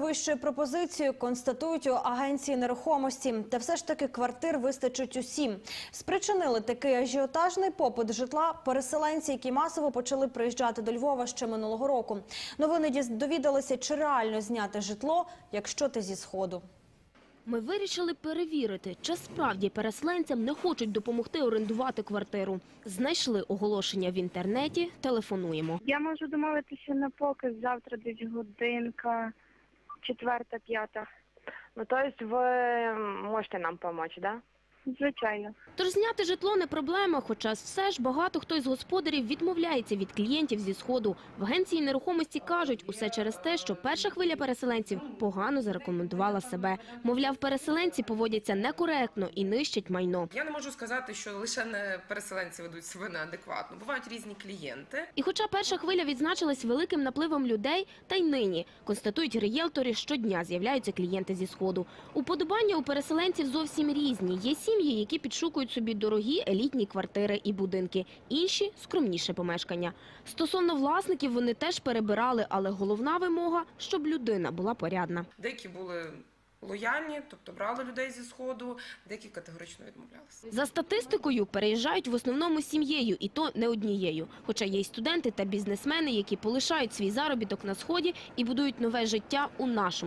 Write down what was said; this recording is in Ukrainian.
Вищою пропозицією констатують у агенції нерухомості, та все ж таки квартир вистачить усім. Спричинили такий ажіотажний попит житла переселенці, які масово почали приїжджати до Львова ще минулого року. Новини довідалися, чи реально зняти житло, якщо ти зі сходу. Ми вирішили перевірити, чи справді переселенцям не хочуть допомогти орендувати квартиру. Знайшли оголошення в інтернеті, телефонуємо. Я можу домовитися на показ завтра десь годинка, четверта, п'ята. Ну, то есть вы можете нам помочь, да? Звичайно. Тож зняти житло не проблема, хоча все ж багато хто із господарів відмовляється від клієнтів зі сходу. В агенції нерухомості кажуть, усе через те, що перша хвиля переселенців погано зарекомендувала себе. Мовляв, переселенці поводяться некоректно і нищать майно. Я не можу сказати, що лише не переселенці ведуть себе неадекватно. Бувають різні клієнти. І хоча перша хвиля відзначилась великим напливом людей, та й нині, констатують рієлтори, щодня з'являються клієнти зі Сходу. Уподобання у переселенців зовсім різні. Є сім'ї, які підшукують собі дорогі елітні квартири і будинки, інші – скромніше помешкання. Стосовно власників вони теж перебирали, але головна вимога – щоб людина була порядна. Деякі були лояльні, тобто брали людей зі сходу, деякі категорично відмовлялися. За статистикою, переїжджають в основному сім'єю, і то не однією. Хоча є й студенти та бізнесмени, які полишають свій заробіток на Сході і будують нове життя у нашому